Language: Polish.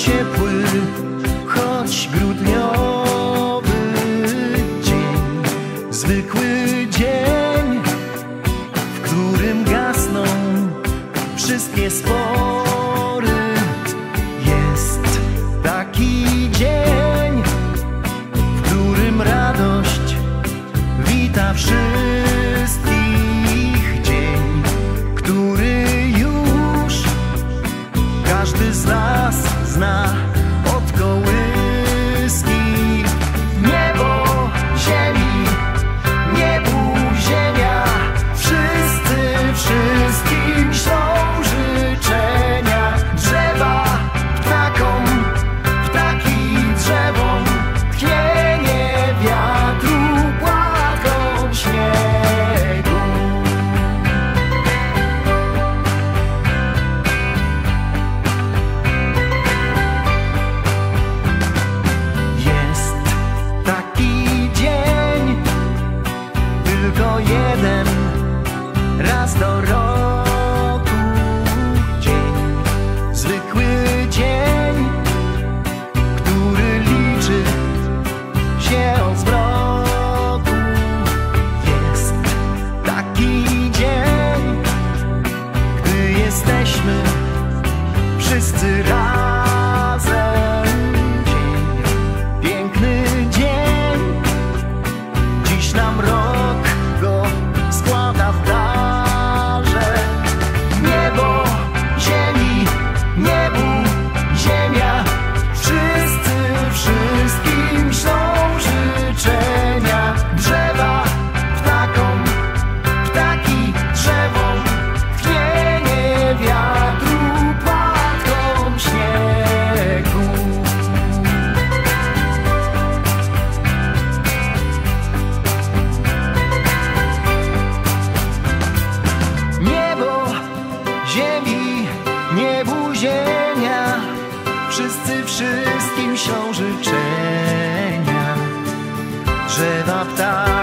ciepły, choć grudniowy dzień, zwykły dzień, w którym gasną wszystkie spory. każdy z nas zna. Wszyscy wszystkim sią życzenia, drzewa ptaki.